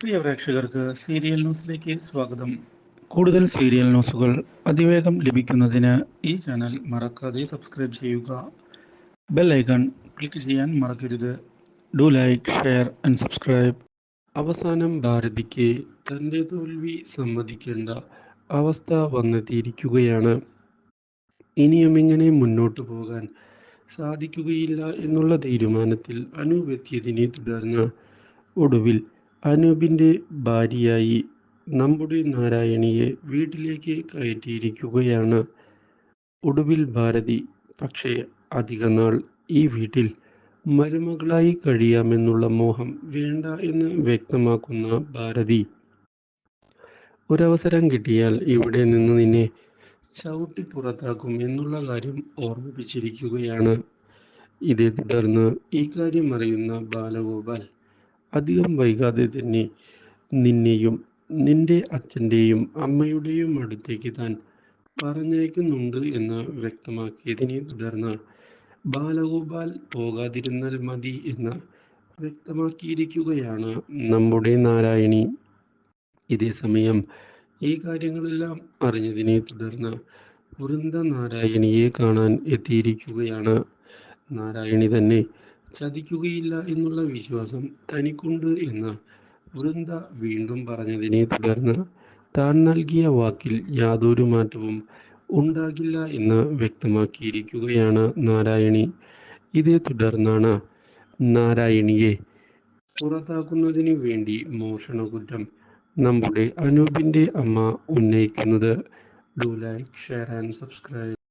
പ്രിയ പ്രേക്ഷകർക്ക് സീരിയൽ ന്യൂസിലേക്ക് സ്വാഗതം. കൂടുതൽ സീരിയൽ ന്യൂസുകൾ അതിവേഗം ലഭിക്കുന്നതിന് ഈ ചാനൽ മറക്കാതെ സബ്സ്ക്രൈബ് ചെയ്യുക. ബെൽ ഐക്കൺ ക്ലിക്ക് ചെയ്യാൻ മറക്കരുത്. Do like share and subscribe. അവസാനം ഭാരതിക്ക് തന്റെ തോൽവി സമ്മതിക്കേണ്ട അവസ്ഥ വന്നെത്തിയിരിക്കുകയാണ്. ഇനിയും ഇങ്ങനെ മുന്നോട്ട് പോകാൻ സാധിക്കുകയില്ല എന്നുള്ള തീരുമാനത്തിൽ അനുവെത്തിയതിനെ തുടർന്ന് ഒടുവിൽ അനൂപിന്റെ ഭാര്യയായി നമ്മുടെ നാരായണിയെ വീട്ടിലേക്ക് കയറ്റിയിരിക്കുകയാണ്. ഒടുവിൽ ഭാരതി പക്ഷേ അധിക നാൾ ഈ വീട്ടിൽ മരുമകളായി കഴിയാമെന്നുള്ള മോഹം വേണ്ട എന്ന് വ്യക്തമാക്കുന്ന ഭാരതി ഒരവസരം കിട്ടിയാൽ ഇവിടെ നിന്ന് നിന്നെ ചവിട്ടി പുറത്താക്കും എന്നുള്ള കാര്യം ഓർമ്മിപ്പിച്ചിരിക്കുകയാണ്. ഇതേ തുടർന്ന് ഈ കാര്യം അറിയുന്ന ബാലഗോപാൽ അധികം വൈകാതെ തന്നെ നിന്നെയും നിന്റെ അച്ഛന്റെയും അമ്മയുടെയും അടുത്തേക്ക് താൻ പറഞ്ഞയക്കുന്നുണ്ട് എന്ന് വ്യക്തമാക്കിയതിനെ തുടർന്ന് ബാലഗോപാൽ പോകാതിരുന്നാൽ മതി എന്ന് വ്യക്തമാക്കിയിരിക്കുകയാണ് നമ്മുടെ നാരായണി. ഇതേ സമയം ഈ കാര്യങ്ങളെല്ലാം അറിഞ്ഞതിനെ തുടർന്ന് വൃന്ദ നാരായണിയെ കാണാൻ എത്തിയിരിക്കുകയാണ്. നാരായണി തന്നെ ചതിക്കുകയില്ല എന്നുള്ള വിശ്വാസം തനിക്കുണ്ട് എന്ന് വൃന്ദ വീണ്ടും പറഞ്ഞതിനെ തുടർന്ന് താൻ നൽകിയ വാക്കിൽ യാതൊരു മാറ്റവും ഉണ്ടാകില്ല എന്ന് വ്യക്തമാക്കിയിരിക്കുകയാണ് നാരായണി. ഇതേ തുടർന്നാണ് നാരായണിയെ പുറത്താക്കുന്നതിന് വേണ്ടി മോഷണ കുറ്റം നമ്മുടെ അനൂപിന്റെ അമ്മ ഉന്നയിക്കുന്നത്. Do like share and subscribe